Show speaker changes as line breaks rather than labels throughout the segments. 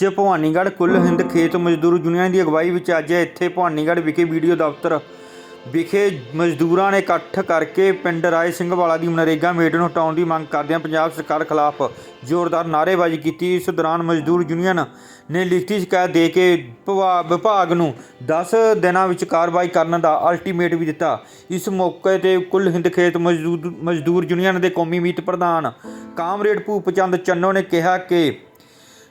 ਅੱਜ ਭਵਾਨੀਗੜ੍ਹ ਕੁੱਲ ਹਿੰਦ ਖੇਤ ਮਜ਼ਦੂਰ ਯੂਨੀਅਨ ਦੀ ਅਗਵਾਈ ਵਿੱਚ ਅੱਜ ਇੱਥੇ ਭਵਾਨੀਗੜ੍ਹ ਵਿਖੇ ਵੀਡੀਓ ਦਫ਼ਤਰ ਵਿਖੇ ਮਜ਼ਦੂਰਾਂ ਨੇ ਇਕੱਠ ਕਰਕੇ ਪਿੰਡ ਰਾਏ ਸਿੰਘ ਵਾਲਾ ਦੀ ਮਨਰੇਗਾ ਮੇਟ ਨੂੰ ਹਟਾਉਣ ਦੀ ਮੰਗ ਕਰਦਿਆਂ ਪੰਜਾਬ ਸਰਕਾਰ ਖਿਲਾਫ ਜ਼ੋਰਦਾਰ ਨਾਅਰੇਬਾਜ਼ੀ ਕੀਤੀ। ਇਸ ਦੌਰਾਨ ਮਜ਼ਦੂਰ ਯੂਨੀਅਨ ਨੇ ਲਿਖਤੀ ਸ਼ਿਕਾਇਤ ਦੇ ਕੇ ਭਵਾ- ਵਿਭਾਗ ਨੂੰ 10 ਦਿਨਾਂ ਵਿੱਚ ਕਾਰਵਾਈ ਕਰਨ ਦਾ ਅਲਟੀਮੇਟ ਵੀ ਦਿੱਤਾ। ਇਸ ਮੌਕੇ ਤੇ ਕੁੱਲ ਹਿੰਦ ਖੇਤ ਮਜ਼ਦੂਰ ਮਜ਼ਦੂਰ ਯੂਨੀਅਨ ਦੇ ਕੌਮੀ ਮੀਤ ਪ੍ਰਧਾਨ ਕਾਮਰੇਡ ਭੂਪ ਚੰਦ ਚੰਨੋ ਨੇ ਕਿਹਾ ਕਿ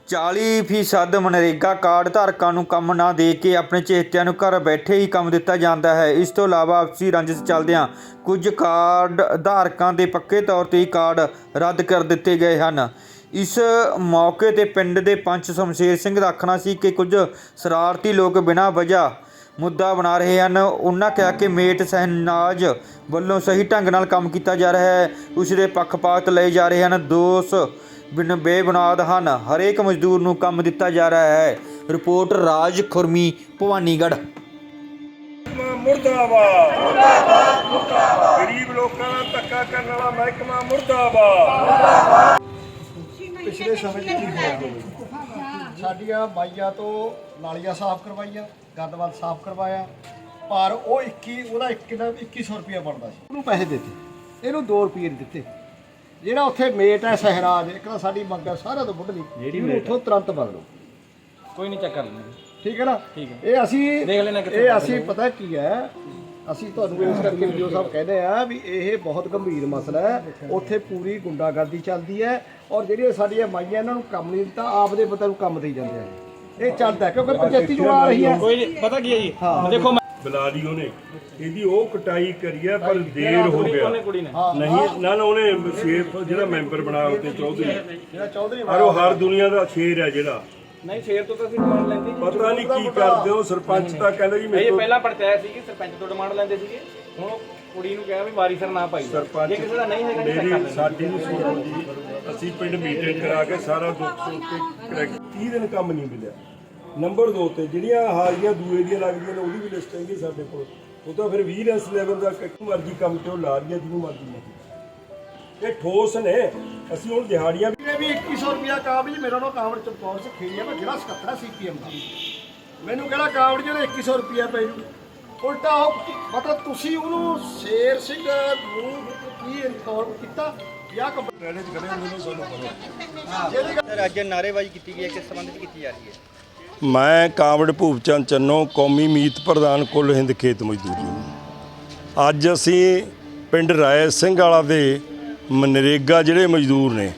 40% ਮਨਰੇਗਾ ਕਾਰਡ ਧਾਰਕਾਂ ਨੂੰ ਕੰਮ ਨਾ ਦੇ ਕੇ ਆਪਣੇ ਚੇਤਿਆਂ ਨੂੰ ਘਰ ਬੈਠੇ ਹੀ ਕੰਮ ਦਿੱਤਾ ਜਾਂਦਾ ਹੈ। ਇਸ ਤੋਂ ਇਲਾਵਾ ਆਪਸੀ ਰੰਜਿਸ਼ ਚੱਲਦਿਆਂ ਕੁਝ ਕਾਰਡ ਧਾਰਕਾਂ ਦੇ ਪੱਕੇ ਤੌਰ ਤੇ ਹੀ ਕਾਰਡ ਰੱਦ ਕਰ ਦਿੱਤੇ ਗਏ ਹਨ। ਇਸ ਮੌਕੇ ਤੇ ਪਿੰਡ ਦੇ ਪੰਚ ਸ਼ਮਸ਼ੇਰ ਸਿੰਘ ਦਾ ਆਖਣਾ ਸੀ ਕਿ ਕੁਝ ਸ਼ਰਾਰਤੀ ਲੋਕ ਬਿਨਾਂ ਵਜ੍ਹਾ ਮੁੱਦਾ ਬਣਾ ਰਹੇ ਹਨ। ਉਹਨਾਂ ਕਿਹਾ ਕਿ ਮੇਟ ਸਹਿਨਾਜ ਵੱਲੋਂ ਸਹੀ ਢੰਗ ਨਾਲ ਕੰਮ ਕੀਤਾ ਜਾ ਰਿਹਾ ਹੈ। ਉਸ ਦੇ ਪੱਖਪਾਤ ਲਏ ਜਾ ਰਹੇ ਹਨ। ਦੋਸ਼ ਬਿਨ ਬੇਬੁਨਾਦ ਹਨ। ਹਰੇਕ ਮਜ਼ਦੂਰ ਨੂੰ ਕੰਮ ਦਿੱਤਾ ਜਾ ਰਿਹਾ ਹੈ। ਰਿਪੋਰਟ ਰਾਜ ਖੁਰਮੀ, ਭਵਾਨੀਗੜ੍ਹ।
ਮੁਰਦਾਬਾਦ। ਮੁਰਦਾਬਾਦ ਮੁਰਦਾਬਾਦ ਗਰੀਬ ਲੋਕਾਂ ਦਾ ਧੱਕਾ ਕਰਨ ਵਾਲਾ ਮਹਿਕਮਾ ਮੁਰਦਾਬਾਦ।
ਪਿਛਲੇ ਸਮੇਂ ਕੀ ਹੋਇਆ ਸਾਡੀਆਂ ਬਾਈਆਂ ਤੋਂ ਨਾਲੀਆਂ ਸਾਫ਼ ਕਰਵਾਈਆਂ ਗੰਦਵੰਦ ਸਾਫ਼ ਕਰਵਾਇਆ। ਪਰ ਉਹ 21 ਉਹਦਾ ਇੱਕ ਕਿੰਨਾ 2100 ਰੁਪਇਆ ਬਣਦਾ ਸੀ। ਉਹਨੂੰ ਪੈਸੇ ਦਿੱਤੇ। ਇਹਨੂੰ 2 ਰੁਪਏ ਦਿੱਤੇ। ਜਿਹੜਾ ਉੱਥੇ ਮੇਟ ਹੈ ਸਹਿਰਾਜ ਇੱਕ ਤਾਂ ਸਾਡੀ ਮੰਗ ਹੈ ਸਾਰਿਆਂ ਤੋਂ ਮੁੱਢਲੀ। ਜਿਹੜੀ ਉੱਥੋਂ ਤੁਰੰਤ ਬਣ ਲਓ।
ਕੋਈ ਨਹੀਂ ਚੈੱਕ ਕਰ ਲੈਂਦੇ
ਠੀਕ ਹੈ ਨਾ?
ਠੀਕ ਹੈ।
ਇਹ ਅਸੀਂ
ਦੇਖ ਲੈਣਾ ਕਿੱਥੇ
ਇਹ ਅਸੀਂ ਪਤਾ ਕੀ ਹੈ? ਅਸੀਂ ਤੁਹਾਨੂੰ ਇਸ ਕਰਕੇ ਵੀਡੀਓ ਸਾਹਿਬ ਕਹਿੰਦੇ ਆ ਵੀ ਇਹ ਬਹੁਤ ਗੰਭੀਰ ਮਸਲਾ ਹੈ। ਉੱਥੇ ਪੂਰੀ ਗੁੰਡਾਗਰਦੀ ਚੱਲਦੀ ਹੈ ਔਰ ਜਿਹੜੀਆਂ ਸਾਡੀਆਂ ਮਾਈਆਂ ਇਹਨਾਂ ਨੂੰ ਕੰਮ ਨਹੀਂ ਦਿੱਤਾ ਆਪਦੇ ਬੰਦੇ ਨੂੰ ਕੰਮ ਦੇਈ ਜਾਂਦੇ ਆ। ਇਹ ਚੱਲਦਾ ਹੈ, ਕਿਉਂਕਿ ਪੰਚਾਇਤੀ ਚੋਣ ਆ ਰਹੀ ਹੈ।
ਕੋਈ ਨਹੀਂ ਪਤਾ ਕੀ ਹੈ ਜੀ? ਦੇਖੋ
ਬੁਲਾ ਲਈ ਉਹਨੇ। ਇਹਦੀ ਉਹ ਕਟਾਈ ਕਰੀ ਹੈ ਪਰ ਦੇਰ ਹੋ ਗਿਆ। ਨਹੀਂ ਨਾ ਨਾ ਉਹਨੇ ਸ਼ੇਰ ਜਿਹੜਾ ਮੈਂਬਰ ਬਣਾ ਉੱਤੇ ਚੌਧਰੀ।
ਜਿਹੜਾ ਚੌਧਰੀ
ਪਰ ਉਹ ਹਰ ਦੁਨੀਆ ਦਾ ਸ਼ੇਰ ਹੈ ਜਿਹੜਾ।
ਨਹੀਂ ਸ਼ੇਰ ਤੋਂ ਤਾਂ ਅਸੀਂ ਡਿਮਾਂਡ ਲੈਂਦੇ ਸੀ।
ਪਤਾ ਨਹੀਂ ਕੀ ਕਰਦੇ ਹੋ ਸਰਪੰਚ ਤਾਂ ਕਹਿੰਦਾ ਜੀ ਮੇਰੇ
ਇਹ
ਤੋਂ
ਪਹਿਲਾਂ ਪੰਚਾਇਤ ਸੀਗੀ ਸਰਪੰਚ ਤੋਂ ਡਿਮਾਂਡ ਲੈਂਦੇ ਸੀਗੇ। ਹੁਣ ਉਹ ਕੁੜੀ ਨੂੰ ਕਿਹਾ ਵੀ ਵਾਰੀਸਰ ਨਾ ਪਾਈ।
ਸਰਪੰਚ
ਜੇ ਕਿਸੇ ਦਾ ਨਹੀਂ ਹੈਗਾ ਜੀ
ਮੇਰੀ ਸਾਡੀ ਨੂੰ ਸੁਣੋ ਜੀ। ਅਸੀਂ ਪਿੰਡ ਮੀਟਿੰਗ ਕਰਾ ਕੇ ਸਾਰਾ ਦੁੱਖ ਸੁੱਖ ਕੇ ਕਰੈਕਟ 30 ਦਿਨ ਕੰਮ ਨਹੀਂ ਮਿਲਿਆ। ਨੰਬਰ 2 ਤੇ ਜਿਹੜੀਆਂ ਹਾਜ਼ਰੀਆਂ ਦੂਏ ਦੀਆਂ ਲੱਗਦੀਆਂ ਨੇ ਉਹਦੀ ਵੀ ਲਿਸਟ ਹੈਗੀ ਸਾਡੇ ਕੋਲ। ਉਹ ਤਾਂ ਫਿਰ 20 ਰੈਸ ਲੈਵਲ ਦਾ ਕਿਹਨੂੰ ਮਰਜ਼ੀ ਕੰਮ ਤੇ ਉਹ ਲਾ ਰਹੀ ਹੈ ਜਿਹਨੂੰ ਮਰਜ਼ੀ ਨਹੀਂ ਇਹ ਠੋਸ ਨੇ। ਅਸੀਂ ਹੁਣ ਦਿਹਾੜੀਆਂ ਵੀ
ਇਹ ਵੀ 2100 ਰੁਪਇਆ ਕਾਬਜ ਮੇਰਾ ਨਾਮ ਕਾਵੜ ਚਮਕੌਰ ਸਿੰਘ ਖੇੜੀਆ ਮੈਂ ਜਿਹੜਾ ਸਕੱਤਰ ਸੀਪੀਐਮ ਦਾ। ਮੈਨੂੰ ਕਿਹੜਾ ਕਾਵੜ ਜਿਹੜਾ 2100 ਰੁਪਇਆ ਪੈ ਜੂ? ਉਲਟਾ ਉਹ ਮਤਲਬ ਤੁਸੀਂ ਉਹਨੂੰ ਸ਼ੇਰ ਸਿੰਘ ਨੂੰ ਕੀ ਇਨਫੋਰਮ ਕੀਤਾ? ਜਾਂ ਕੰਪਲੇਂਟ ਚ ਖੜੇ ਹੁੰਦੇ ਨੇ ਸਾਨੂੰ ਪਤਾ। ਗੱਲ
ਸਰ ਅੱਜ ਨਾਅਰੇਬਾਜ਼ੀ ਕੀਤੀ ਗਈ ਹੈ ਕਿਸ ਸੰਬੰਧ ਵਿੱਚ ਕੀਤੀ ਜਾ ਰਹੀ ਹੈ?
ਮੈਂ ਕਾਂਵੜ ਭੂਪਚੰਦ ਚੰਨੋ ਕੌਮੀ ਮੀਤ ਪ੍ਰਧਾਨ ਕੁੱਲ ਹਿੰਦ ਖੇਤ ਮਜ਼ਦੂਰ ਯੂਨੀਅਨ। ਅੱਜ ਅਸੀਂ ਪਿੰਡ ਰਾਏ ਸਿੰਘ ਵਾਲਾ ਦੇ ਮਨਰੇਗਾ ਜਿਹੜੇ ਮਜ਼ਦੂਰ ਨੇ,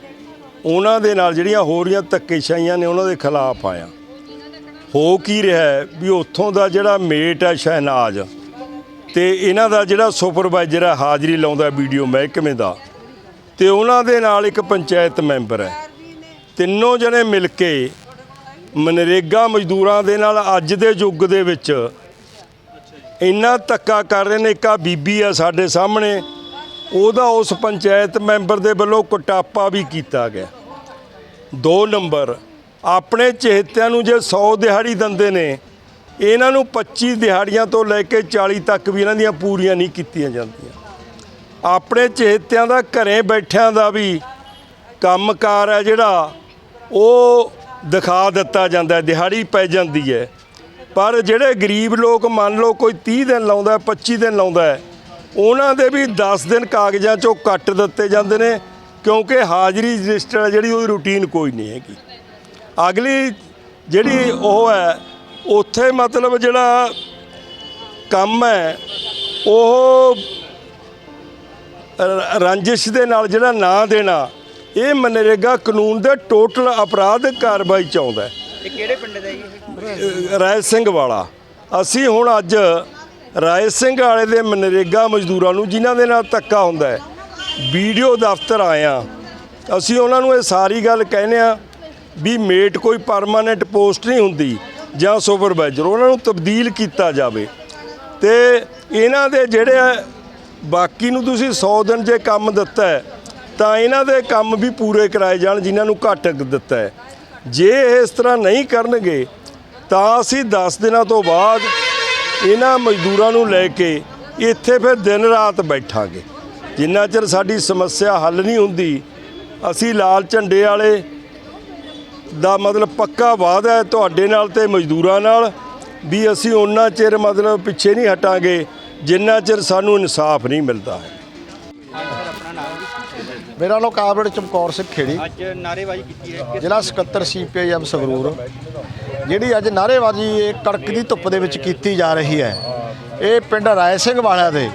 ਉਹਨਾਂ ਦੇ ਨਾਲ ਜਿਹੜੀਆਂ ਹੋ ਰਹੀਆਂ ਧੱਕੇਸ਼ਾਹੀਆਂ ਨੇ, ਉਹਨਾਂ ਦੇ ਖਿਲਾਫ ਆਇਆ ਹੋ ਕੀ ਰਿਹਾ ਵੀ ਉੱਥੋਂ ਦਾ ਜਿਹੜਾ ਮੇਟ ਹੈ ਸ਼ਹਿਨਾਜ ਤੇ ਇਹਨਾਂ ਦਾ ਜਿਹੜਾ ਸੁਪਰਵਾਈਜ਼ਰ ਹੈ, ਹਾਜ਼ਰੀ ਲਾਉਂਦਾ ਵੀਡੀਓ ਮਹਿਕਮੇ ਦਾ, ਤੇ ਉਹਨਾਂ ਦੇ ਨਾਲ ਇੱਕ ਪੰਚਾਇਤ ਮੈਂਬਰ ਹੈ ਤਿੰਨੋਂ ਜਣੇ ਮਿਲ ਕੇ ਮਨਰੇਗਾ ਮਜ਼ਦੂਰਾਂ ਦੇ ਨਾਲ ਅੱਜ ਦੇ ਯੁੱਗ ਦੇ ਵਿੱਚ ਇੰਨਾ ਧੱਕਾ ਕਰ ਰਹੇ ਨੇ, ਇੱਕ ਬੀਬੀ ਆ ਸਾਡੇ ਸਾਹਮਣੇ, ਉਹਦਾ ਉਸ ਪੰਚਾਇਤ ਮੈਂਬਰ ਦੇ ਵੱਲੋਂ ਕੁਟਾਪਾ ਵੀ ਕੀਤਾ ਗਿਆ। ਦੋ ਨੰਬਰ, ਆਪਣੇ ਚਹੇਤਿਆਂ ਨੂੰ ਜੇ 100 ਦਿਹਾੜੀ ਦਿੰਦੇ ਨੇ, ਇਹਨਾਂ ਨੂੰ 25 ਦਿਹਾੜੀਆਂ ਤੋਂ ਲੈ ਕੇ 40 ਤੱਕ ਵੀ ਇਹਨਾਂ ਦੀਆਂ ਪੂਰੀਆਂ ਨਹੀਂ ਕੀਤੀਆਂ ਜਾਂਦੀਆਂ। ਆਪਣੇ ਚਹੇਤਿਆਂ ਦਾ ਘਰੇ ਬੈਠਿਆਂ ਦਾ ਵੀ ਕੰਮਕਾਰ ਹੈ ਜਿਹੜਾ, ਉਹ ਦਿਖਾ ਦਿੱਤਾ ਜਾਂਦਾ ਹੈ ਦਿਹਾੜੀ ਪੈ ਜਾਂਦੀ ਹੈ। ਪਰ ਜਿਹੜੇ ਗਰੀਬ ਲੋਕ ਮੰਨ ਲਓ ਕੋਈ 30 ਦਿਨ ਲਾਉਂਦਾ ਹੈ, 25 ਦਿਨ ਲਾਉਂਦਾ ਹੈ, ਉਹਨਾਂ ਦੇ ਵੀ 10 ਦਿਨ ਕਾਗਜ਼ਾਂ ਚੋਂ ਕੱਟ ਦਿੱਤੇ ਜਾਂਦੇ ਨੇ ਕਿਉਂਕਿ ਹਾਜ਼ਰੀ ਰਜਿਸਟਰ ਜਿਹੜੀ ਉਹਦੀ ਰੂਟੀਨ ਕੋਈ ਨਹੀਂ ਹੈਗੀ। ਅਗਲੀ ਜਿਹੜੀ ਉਹ ਹੈ ਉੱਥੇ ਮਤਲਬ ਜਿਹੜਾ ਕੰਮ ਹੈ ਉਹ ਰ- ਰੰਜਿਸ਼ ਦੇ ਨਾਲ ਜਿਹੜਾ ਨਾਂ ਦੇਣਾ ਇਹ ਮਨਰੇਗਾ ਕਾਨੂੰਨ ਦੇ ਟੋਟਲ ਅਪਰਾਧਿਕ ਕਾਰਵਾਈ ਚ ਆਉਂਦਾ ਹੈ।
ਇਹ ਕਿਹੜੇ ਪਿੰਡ ਦਾ ਜੀ?
ਰਾਏ ਸਿੰਘ ਵਾਲਾ। ਅਸੀਂ ਹੁਣ ਅੱਜ ਰਾਏ ਸਿੰਘ ਵਾਲੇ ਦੇ ਮਨਰੇਗਾ ਮਜ਼ਦੂਰਾਂ ਨੂੰ ਜਿਨ੍ਹਾਂ ਦੇ ਨਾਲ ਧੱਕਾ ਹੁੰਦਾ ਹੈ ਵੀਡੀਓ ਦਫ਼ਤਰ ਆਇਆ ਅਸੀਂ ਉਹਨਾਂ ਨੂੰ ਇਹ ਸਾਰੀ ਗੱਲ ਕਹਿੰਦੇ ਆ ਵੀ ਮੇਟ ਕੋਈ ਪਰਮਾਨੈਂਟ ਪੋਸਟ ਨਹੀਂ ਹੁੰਦੀ ਜਾਂ ਸੁਪਰਵਾਈਜ਼ਰ ਉਹਨਾਂ ਨੂੰ ਤਬਦੀਲ ਕੀਤਾ ਜਾਵੇ। ਤੇ ਇਹਨਾਂ ਦੇ ਜਿਹੜੇ ਬਾਕੀ ਨੂੰ ਤੁਸੀਂ 100 ਦਿਨ ਜੇ ਕੰਮ ਦਿੱਤਾ ਹੈ ਤਾਂ ਇਹਨਾਂ ਦੇ ਕੰਮ ਵੀ ਪੂਰੇ ਕਰਾਏ ਜਾਣ, ਜਿਨ੍ਹਾਂ ਨੂੰ ਘੱਟ ਦਿੱਤਾ ਹੈ। ਜੇ ਇਹ ਇਸ ਤਰ੍ਹਾਂ ਨਹੀਂ ਕਰਨਗੇ, ਤਾਂ ਅਸੀਂ 10 ਦਿਨਾਂ ਤੋਂ ਬਾਅਦ ਇਹਨਾਂ ਮਜ਼ਦੂਰਾਂ ਨੂੰ ਲੈ ਕੇ ਇੱਥੇ ਫਿਰ ਦਿਨ ਰਾਤ ਬੈਠਾਂਗੇ। ਜਿੰਨਾ ਚਿਰ ਸਾਡੀ ਸਮੱਸਿਆ ਹੱਲ ਨਹੀਂ ਹੁੰਦੀ, ਅਸੀਂ ਲਾਲ ਝੰਡੇ ਵਾਲੇ ਦਾ ਮਤਲਬ ਪੱਕਾ ਵਾਅਦਾ ਹੈ ਤੁਹਾਡੇ ਨਾਲ ਤੇ ਮਜ਼ਦੂਰਾਂ ਨਾਲ ਵੀ ਅਸੀਂ ਉਹਨਾਂ ਚਿਰ ਮਤਲਬ ਪਿੱਛੇ ਨਹੀਂ ਹਟਾਂਗੇ, ਜਿੰਨਾ ਚਿਰ ਸਾਨੂੰ ਇਨਸਾਫ ਨਹੀਂ ਮਿਲਦਾ
ਮੇਰਾ ਨਾਮ ਕਾਬਰੜ ਚਮਕੌਰ ਸਿੰਘ ਖੇੜੀ।
ਅੱਜ ਨਾਰੇਬਾਜ਼ੀ ਕੀਤੀ ਹੈ।
ਜ਼ਿਲ੍ਹਾ ਸਕੱਤਰ ਸੀਪੀਆਈਐਮ ਸੰਗਰੂਰ ਜਿਹੜੀ ਅੱਜ ਨਾਅਰੇਬਾਜ਼ੀ ਇਹ ਕੜਕ ਦੀ ਧੁੱਪ ਦੇ ਵਿੱਚ ਕੀਤੀ ਜਾ ਰਹੀ ਹੈ। ਇਹ ਪਿੰਡ ਰਾਏ ਸਿੰਘ ਵਾਲਿਆਂ ਦੇ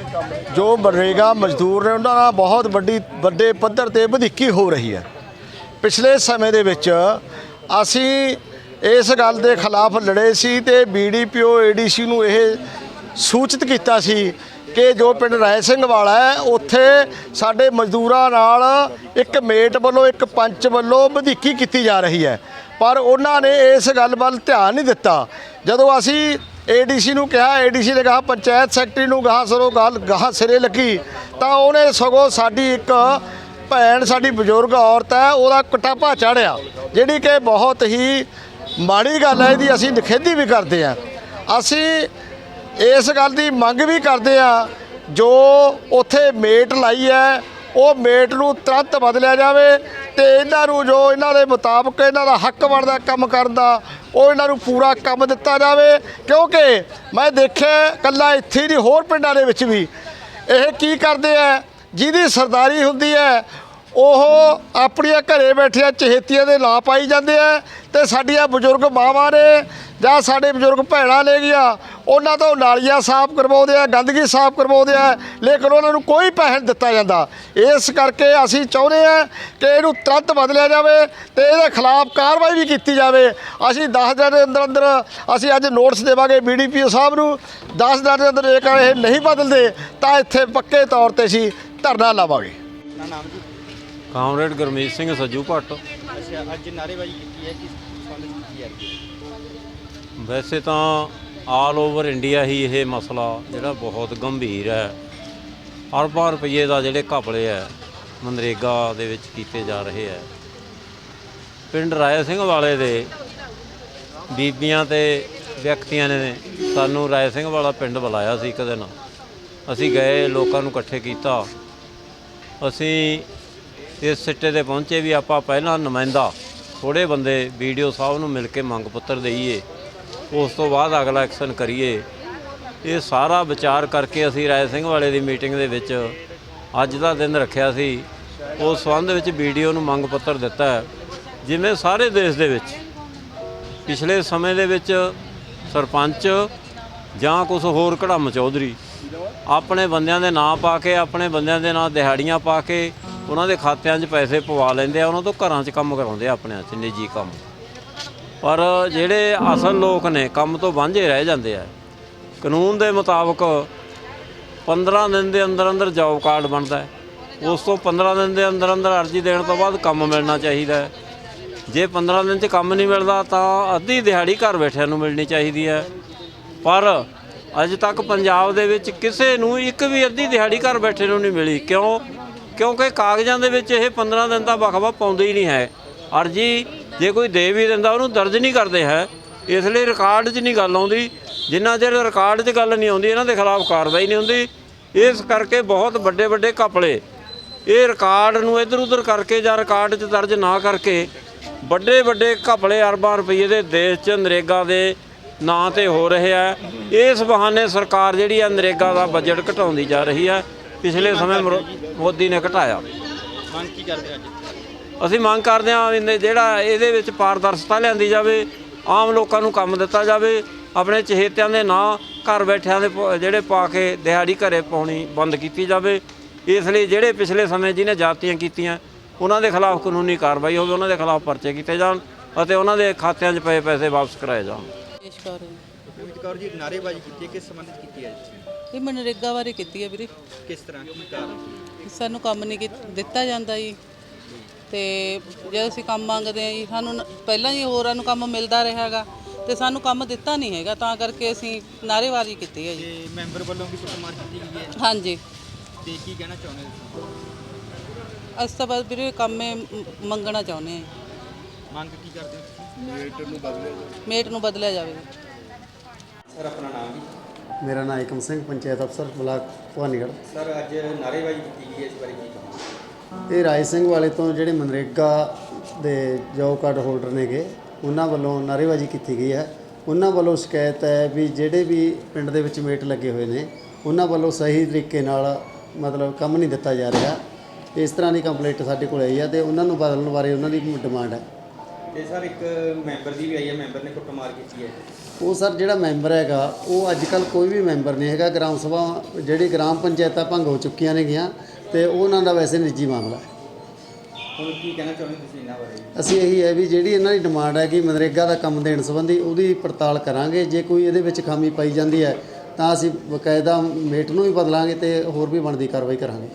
ਜੋ ਮਨਰੇਗਾ ਮਜ਼ਦੂਰ ਨੇ ਉਹਨਾਂ ਨਾਲ ਬਹੁਤ ਵੱਡੀ ਵੱਡੇ ਪੱਧਰ ਤੇ ਵਧੀਕੀ ਹੋ ਰਹੀ ਹੈ। ਪਿਛਲੇ ਸਮੇਂ ਦੇ ਵਿੱਚ ਅਸੀਂ ਇਸ ਗੱਲ ਦੇ ਖਿਲਾਫ ਲੜੇ ਸੀ ਤੇ ਬੀਡੀਪੀਓ ਏਡੀਸੀ ਨੂੰ ਇਹ ਸੂਚਿਤ ਕੀਤਾ ਸੀ ਕਿ ਜੋ ਪਿੰਡ ਰਾਏ ਸਿੰਘ ਵਾਲਾ ਹੈ, ਉੱਥੇ ਸਾਡੇ ਮਜ਼ਦੂਰਾਂ ਨਾਲ ਇੱਕ ਮੇਟ ਵੱਲੋਂ, ਇੱਕ ਪੰਚ ਵੱਲੋਂ ਵਧੀਕੀ ਕੀਤੀ ਜਾ ਰਹੀ ਹੈ। ਪਰ ਉਹਨਾਂ ਨੇ ਇਸ ਗੱਲ ਵੱਲ ਧਿਆਨ ਨਹੀਂ ਦਿੱਤਾ। ਜਦੋਂ ਅਸੀਂ ਏਡੀਸੀ ਨੂੰ ਕਿਹਾ ਏਡੀਸੀ ਨੇ ਕਿਹਾ, ਪੰਚਾਇਤ ਸੈਕਟਰੀ ਨੂੰ ਗਾਹ ਸਰੋ ਗੱਲ ਗਾਹ ਸਿਰੇ ਲੱਗੀ, ਤਾਂ ਉਹਨੇ ਸਗੋਂ ਸਾਡੀ ਇੱਕ ਭੈਣ, ਸਾਡੀ ਬਜ਼ੁਰਗ ਔਰਤ ਹੈ, ਉਹਦਾ ਕਟਾਪਾ ਚਾੜਿਆ, ਜਿਹੜੀ ਕਿ ਬਹੁਤ ਹੀ ਮਾੜੀ ਗੱਲ ਹੈ, ਇਹਦੀ ਅਸੀਂ ਨਿਖੇਧੀ ਵੀ ਕਰਦੇ ਹਾਂ। ਅਸੀਂ ਇਸ ਗੱਲ ਦੀ ਮੰਗ ਵੀ ਕਰਦੇ ਆ, ਜੋ ਉੱਥੇ ਮੇਟ ਲਾਈ ਹੈ, ਉਹ ਮੇਟ ਨੂੰ ਤੁਰੰਤ ਬਦਲਿਆ ਜਾਵੇ ਤੇ ਇਹਨਾਂ ਨੂੰ ਜੋ ਇਹਨਾਂ ਦੇ ਮੁਤਾਬਕ ਇਹਨਾਂ ਦਾ ਹੱਕ ਬਣਦਾ ਕੰਮ ਕਰਨ ਦਾ, ਉਹ ਇਹਨਾਂ ਨੂੰ ਪੂਰਾ ਕੰਮ ਦਿੱਤਾ ਜਾਵੇ। ਕਿਉਂਕਿ ਮੈਂ ਦੇਖਿਆ ਕੱਲਾ ਇੱਥੇ ਹੀ ਨਹੀਂ, ਹੋਰ ਪਿੰਡਾਂ ਦੇ ਵਿੱਚ ਵੀ। ਇਹ ਕੀ ਕਰਦੇ ਆ, ਜਿਹਦੀ ਸਰਦਾਰੀ ਹੁੰਦੀ ਹੈ ਉਹ ਆਪਣੀਆਂ ਘਰੇ ਬੈਠੀਆਂ ਚਹੇਤੀਆਂ ਦੇ ਨਾਂ ਪਾਈ ਜਾਂਦੇ ਆ ਤੇ ਸਾਡੀਆਂ ਬਜ਼ੁਰਗ ਮਾਵਾਂ ਨੇ ਜਾਂ ਸਾਡੇ ਬਜ਼ੁਰਗ ਭੈਣਾਂ ਲੈ ਗਿਆ, ਉਹਨਾਂ ਤੋਂ ਨਾਲੀਆਂ ਸਾਫ਼ ਕਰਵਾਉਂਦੇ ਆ, ਗੰਦਗੀ ਸਾਫ਼ ਕਰਵਾਉਂਦੇ ਆ, ਲੇਕਿਨ ਉਹਨਾਂ ਨੂੰ ਕੋਈ ਪੈਸਾ ਨਹੀਂ ਦਿੱਤਾ ਜਾਂਦਾ। ਇਸ ਕਰਕੇ ਅਸੀਂ ਚਾਹੁੰਦੇ ਆ ਕਿ ਇਹਨੂੰ ਤੁਰੰਤ ਬਦਲਿਆ ਜਾਵੇ ਤੇ ਇਹਦੇ ਖਿਲਾਫ ਕਾਰਵਾਈ ਵੀ ਕੀਤੀ ਜਾਵੇ। ਅਸੀਂ 10 ਦਿਨ ਦੇ ਅੰਦਰ ਅੰਦਰ ਅਸੀਂ ਅੱਜ ਨੋਟਿਸ ਦੇਵਾਂਗੇ ਬੀਡੀਪੀਓ ਸਾਹਿਬ ਨੂੰ। 10 ਦਿਨ ਦੇ ਅੰਦਰ ਜੇਕਰ ਇਹ ਨਹੀਂ ਬਦਲਦੇ ਤਾਂ ਇੱਥੇ ਪੱਕੇ ਤੌਰ ਤੇ ਅਸੀਂ ਧਰਨਾ ਲਾਵਾਂਗੇ।
ਕਾਮਰੇਡ ਗੁਰਮੀਤ ਸਿੰਘ ਸੱਜੂ ਭੱਟ।
ਅੱਛਾ ਅੱਜ ਨਾਰੇਬਾਜ਼ੀ ਕੀਤੀ ਹੈ ਕਿਸ ਸੰਬੰਧ ਵਿੱਚ ਕੀਤੀ ਹੈ?
ਵੈਸੇ ਤਾਂ ਆਲ ਓਵਰ ਇੰਡੀਆ ਹੀ ਇਹ ਮਸਲਾ ਜਿਹੜਾ ਬਹੁਤ ਗੰਭੀਰ ਹੈ। ਅਰਬਾਂ ਰੁਪਏ ਦਾ ਜਿਹੜੇ ਘਪਲੇ ਹੈ ਮਨਰੇਗਾ ਦੇ ਵਿੱਚ ਕੀਤੇ ਜਾ ਰਹੇ ਹੈ। ਪਿੰਡ ਰਾਏ ਸਿੰਘ ਵਾਲੇ ਦੇ ਬੀਬੀਆਂ ਤੇ ਵਿਅਕਤੀਆਂ ਨੇ ਸਾਨੂੰ ਰਾਏ ਸਿੰਘ ਵਾਲਾ ਪਿੰਡ ਬੁਲਾਇਆ ਸੀ ਇੱਕ ਦਿਨ। ਅਸੀਂ ਗਏ ਲੋਕਾਂ ਨੂੰ ਇਕੱਠੇ ਕੀਤਾ। ਅਸੀਂ ਇਸ ਸਿੱਟੇ ਤੇ ਪਹੁੰਚੇ ਵੀ ਆਪਾਂ ਪਹਿਲਾਂ ਨੁਮਾਇੰਦਾ ਥੋੜੇ ਬੰਦੇ ਵੀਡੀਓ ਸਾਹਿਬ ਨੂੰ ਮਿਲ ਕੇ ਮੰਗ ਪੱਤਰ ਦੇਈਏ, ਉਸ ਤੋਂ ਬਾਅਦ ਅਗਲਾ ਐਕਸ਼ਨ ਕਰੀਏ। ਇਹ ਸਾਰਾ ਵਿਚਾਰ ਕਰਕੇ ਅਸੀਂ ਰਾਏ ਸਿੰਘ ਵਾਲੇ ਦੀ ਮੀਟਿੰਗ ਦੇ ਵਿੱਚ ਅੱਜ ਦਾ ਦਿਨ ਰੱਖਿਆ ਸੀ। ਉਸ ਸੰਬੰਧ ਵਿੱਚ ਵੀਡੀਓ ਨੂੰ ਮੰਗ ਪੱਤਰ ਦਿੱਤਾ ਜਿਵੇਂ ਸਾਰੇ ਦੇਸ਼ ਦੇ ਵਿੱਚ ਪਿਛਲੇ ਸਮੇਂ ਦੇ ਵਿੱਚ ਸਰਪੰਚ ਜਾਂ ਕੁਝ ਹੋਰ ਕੜਮ ਚੌਧਰੀ ਆਪਣੇ ਬੰਦਿਆਂ ਦੇ ਨਾਂ ਪਾ ਕੇ, ਆਪਣੇ ਬੰਦਿਆਂ ਦੇ ਨਾਂ ਦਿਹਾੜੀਆਂ ਪਾ ਕੇ ਉਹਨਾਂ ਦੇ ਖਾਤਿਆਂ 'ਚ ਪੈਸੇ ਪਵਾ ਲੈਂਦੇ ਆ, ਉਹਨਾਂ ਤੋਂ ਘਰਾਂ 'ਚ ਕੰਮ ਕਰਾਉਂਦੇ ਆ ਆਪਣੇ 'ਚ, ਨਿੱਜੀ ਕੰਮ। ਪਰ ਜਿਹੜੇ ਅਸਲ ਲੋਕ ਨੇ, ਕੰਮ ਤੋਂ ਵਾਂਝੇ ਰਹਿ ਜਾਂਦੇ ਆ। ਕਾਨੂੰਨ ਦੇ ਮੁਤਾਬਕ 15 ਦਿਨ ਦੇ ਅੰਦਰ ਅੰਦਰ ਜੌਬ ਕਾਰਡ ਬਣਦਾ ਹੈ। ਉਸ ਤੋਂ 15 ਦਿਨ ਦੇ ਅੰਦਰ ਅੰਦਰ ਅਰਜ਼ੀ ਦੇਣ ਤੋਂ ਬਾਅਦ ਕੰਮ ਮਿਲਣਾ ਚਾਹੀਦਾ ਹੈ। ਜੇ 15 ਦਿਨ 'ਚ ਕੰਮ ਨਹੀਂ ਮਿਲਦਾ, ਤਾਂ ਅੱਧੀ ਦਿਹਾੜੀ ਘਰ ਬੈਠਿਆਂ ਨੂੰ ਮਿਲਣੀ ਚਾਹੀਦੀ ਹੈ। ਪਰ ਅੱਜ ਤੱਕ ਪੰਜਾਬ ਦੇ ਵਿੱਚ ਕਿਸੇ ਨੂੰ ਇੱਕ ਵੀ ਅੱਧੀ ਦਿਹਾੜੀ ਘਰ ਬੈਠੇ ਨੂੰ ਨਹੀਂ ਮਿਲੀ। ਕਿਉਂ? ਕਿਉਂਕਿ ਕਾਗਜ਼ਾਂ ਦੇ ਵਿੱਚ ਇਹ 15 ਦਿਨ ਦਾ ਵਕਫਾ ਪਾਉਂਦੇ ਹੀ ਨਹੀਂ ਹੈ। ਅਰਜੀ ਜੇ ਕੋਈ ਦੇ ਵੀ ਦਿੰਦਾ, ਉਹਨੂੰ ਦਰਜ ਨਹੀਂ ਕਰਦੇ ਹੈ। ਇਸ ਲਈ ਰਿਕਾਰਡ 'ਚ ਨਹੀਂ ਗੱਲ ਆਉਂਦੀ। ਜਿੰਨਾ ਚਿਰ ਰਿਕਾਰਡ 'ਚ ਗੱਲ ਨਹੀਂ ਆਉਂਦੀ, ਇਹਨਾਂ ਦੇ ਖਿਲਾਫ ਕਾਰਵਾਈ ਨਹੀਂ ਹੁੰਦੀ। ਇਸ ਕਰਕੇ ਬਹੁਤ ਵੱਡੇ ਵੱਡੇ ਘਪਲੇ। ਇਹ ਰਿਕਾਰਡ ਨੂੰ ਇੱਧਰ ਉੱਧਰ ਕਰਕੇ ਜਾਂ ਰਿਕਾਰਡ 'ਚ ਦਰਜ ਨਾ ਕਰਕੇ ਵੱਡੇ ਵੱਡੇ ਘਪਲੇ ਅਰਬਾਂ ਰੁਪਏ ਦੇ ਦੇਸ਼ 'ਚ ਨਰੇਗਾ ਦੇ ਨਾਂ ਤੇ ਹੋ ਰਹੇ ਆ। ਇਸ ਬਹਾਨੇ ਸਰਕਾਰ ਜਿਹੜੀ ਆ ਨਰੇਗਾ ਦਾ ਬਜਟ ਘਟਾਉਂਦੀ ਜਾ ਰਹੀ ਹੈ ਪਿਛਲੇ ਸਮੇਂ ਮਰੋ- ਮੋਦੀ ਨੇ ਘਟਾਇਆ।
ਮੰਗ ਕੀ ਕਰਦੇ ਅੱਜ?
ਅਸੀਂ ਮੰਗ ਕਰਦੇ ਹਾਂ ਵੀ ਜਿਹੜਾ ਇਹਦੇ ਵਿੱਚ ਪਾਰਦਰਸ਼ਤਾ ਲਿਆਂਦੀ ਜਾਵੇ ਆਮ ਲੋਕਾਂ ਨੂੰ ਕੰਮ ਦਿੱਤਾ ਜਾਵੇ ਆਪਣੇ ਚਹੇਤਿਆਂ ਦੇ ਨਾਂ ਘਰ ਬੈਠਿਆਂ ਦੇ ਪ- ਜਿਹੜੇ ਪਾ ਕੇ ਦਿਹਾੜੀ ਘਰੇ ਪਾਉਣੀ ਬੰਦ ਕੀਤੀ ਜਾਵੇ। ਇਸ ਲਈ ਜਿਹੜੇ ਪਿਛਲੇ ਸਮੇਂ ਜਿਹਨੇ ਜਾਤੀਆਂ ਕੀਤੀਆਂ ਉਹਨਾਂ ਦੇ ਖਿਲਾਫ ਕਾਨੂੰਨੀ ਕਾਰਵਾਈ ਹੋਵੇ ਉਹਨਾਂ ਦੇ ਖਿਲਾਫ ਪਰਚੇ ਕੀਤੇ ਜਾਣ ਅਤੇ ਉਹਨਾਂ ਦੇ ਖਾਤਿਆਂ 'ਚ ਪਏ ਪੈਸੇ ਵਾਪਸ ਕਰਾਏ ਜਾਣ।
ਪੇਸ਼ ਕਰ
ਜੀ। ਨਾਰੇਬਾਜ਼ੀ ਕੀਤੀ ਹੈ ਕਿਸ ਸੰਬੰਧ ਵਿੱਚ ਕੀਤੀ ਹੈ
ਇਹ ਮਨਰੇਗਾ ਬਾਰੇ ਕੀਤੀ ਹੈ ਵੀਰੇ।
ਕਿਸ ਤਰ੍ਹਾਂ ਕੀ ਕਾਰਨ?
ਸਾਨੂੰ ਕੰਮ ਨਹੀਂ ਦਿੱਤਾ ਜਾਂਦਾ ਜੀ। ਤੇ ਜੇ ਅਸੀਂ ਕੰਮ ਮੰਗਦੇ ਆ ਜੀ ਸਾਨੂੰ ਨ- ਪਹਿਲਾਂ ਹੀ ਹੋਰਾਂ ਨੂੰ ਕੰਮ ਮਿਲਦਾ ਰਿਹਾਗਾ ਤੇ ਸਾਨੂੰ ਕੰਮ ਦਿੱਤਾ ਨਹੀਂ ਹੈਗਾ ਤਾਂ ਕਰਕੇ ਅਸੀਂ ਨਾਅਰੇਬਾਜ਼ੀ ਕੀਤੀ ਹੈ ਜੀ।
ਤੇ ਮੈਂਬਰ ਵੱਲੋਂ ਵੀ ਕੁੱਟਮਾਰ ਕੀਤੀ ਗਈ ਹੈ?
ਹਾਂਜੀ।
ਤੇ ਕੀ ਕਹਿਣਾ ਚਾਹੁੰਦੇ ਹੋ
ਅਸੀਂ ਤਾਂ ਬਸ ਵੀਰੇ ਕੰਮ ਹੀ ਮ- ਮੰਗਣਾ ਚਾਹੁੰਦੇ ਹਾਂ। ਜੀ।
ਮੰਗ ਕੀ ਕਰਦੇ ਹੋ
ਮੇਟ ਨੂੰ ਬਦਲਿਆ ਜਾਵੇ।
ਸਰ ਆਪਣਾ ਨਾਮ ਜੀ
ਮੇਰਾ ਨਾਮ ਏਕਮ ਸਿੰਘ ਪੰਚਾਇਤ ਅਫਸਰ ਬਲਾਕ ਭਵਾਨੀਗੜ੍ਹ।
ਸਰ ਅੱਜ ਨਾਰੇਬਾਜ਼ੀ ਕੀਤੀ ਗਈ ਹੈ ਇਸ ਬਾਰੇ ਕੀ ਕਹੋਗੇ?
ਇਹ ਰਾਏ ਸਿੰਘ ਵਾਲੇ ਤੋਂ ਜਿਹੜੇ ਮਨਰੇਗਾ ਦੇ ਜੋਬ ਕਾਰਡ ਹੋਲਡਰ ਨੇਗੇ ਉਹਨਾਂ ਵੱਲੋਂ ਨਾਅਰੇਬਾਜ਼ੀ ਕੀਤੀ ਗਈ ਹੈ। ਉਹਨਾਂ ਵੱਲੋਂ ਸ਼ਿਕਾਇਤ ਹੈ ਵੀ ਜਿਹੜੇ ਵੀ ਪਿੰਡ ਦੇ ਵਿੱਚ ਮੇਟ ਲੱਗੇ ਹੋਏ ਨੇ ਉਹਨਾਂ ਵੱਲੋਂ ਸਹੀ ਤਰੀਕੇ ਨਾਲ ਮਤਲਬ ਕੰਮ ਨਹੀਂ ਦਿੱਤਾ ਜਾ ਰਿਹਾ। ਇਸ ਤਰ੍ਹਾਂ ਦੀ ਕੰਪਲੇਂਟ ਸਾਡੇ ਕੋਲ ਆਈ ਹੈ ਤੇ ਉਹਨਾਂ ਨੂੰ ਬਦਲਣ ਬਾਰੇ ਉਹਨਾਂ ਦੀ ਡਿਮਾਂਡ ਹੈ।
ਤੇ ਸਰ ਇੱਕ ਮੈਂਬਰ ਦੀ ਵੀ ਆਈ ਹੈ ਮੈਂਬਰ ਨੇ ਕੁੱਟਮਾਰ ਕੀਤੀ ਹੈ।
ਉਹ ਸਰ ਜਿਹੜਾ ਮੈਂਬਰ ਹੈਗਾ ਉਹ ਅੱਜ ਕੱਲ ਕੋਈ ਵੀ ਮੈਂਬਰ ਨਹੀਂ ਹੈਗਾ ਗ੍ਰਾਮ ਸਭਾ ਜਿਹੜੀ ਗ੍ਰਾਮ ਪੰਚਾਇਤਾਂ ਭੰਗ ਹੋ ਚੁੱਕੀਆਂ ਨੇਗੀਆਂ ਤੇ ਉਹਨਾਂ ਦਾ ਵੈਸੇ ਨਿੱਜੀ ਮਾਮਲਾ ਹੈ।
ਹੁਣ ਕੀ ਕਹਿਣਾ ਚਾਹੁੰਦੇ ਤੁਸੀਂ ਇਹਨਾਂ ਬਾਰੇ?
ਅਸੀਂ ਇਹੀ ਹੈ ਵੀ ਜਿਹੜੀ ਇਹਨਾਂ ਦੀ ਡਿਮਾਂਡ ਹੈ ਕਿ ਮਨਰੇਗਾ ਦਾ ਕੰਮ ਦੇਣ ਸੰਬੰਧੀ ਉਹਦੀ ਪੜਤਾਲ ਕਰਾਂਗੇ ਜੇ ਕੋਈ ਇਹਦੇ ਵਿੱਚ ਖਾਮੀ ਪਾਈ ਜਾਂਦੀ ਹੈ ਤਾਂ ਅਸੀਂ ਬਕਾਇਦਾ ਮੇਟ ਨੂੰ ਵੀ ਬਦਲਾਂਗੇ ਤੇ ਹੋਰ ਵੀ ਬਣਦੀ ਕਾਰਵਾਈ ਕਰਾਂਗੇ।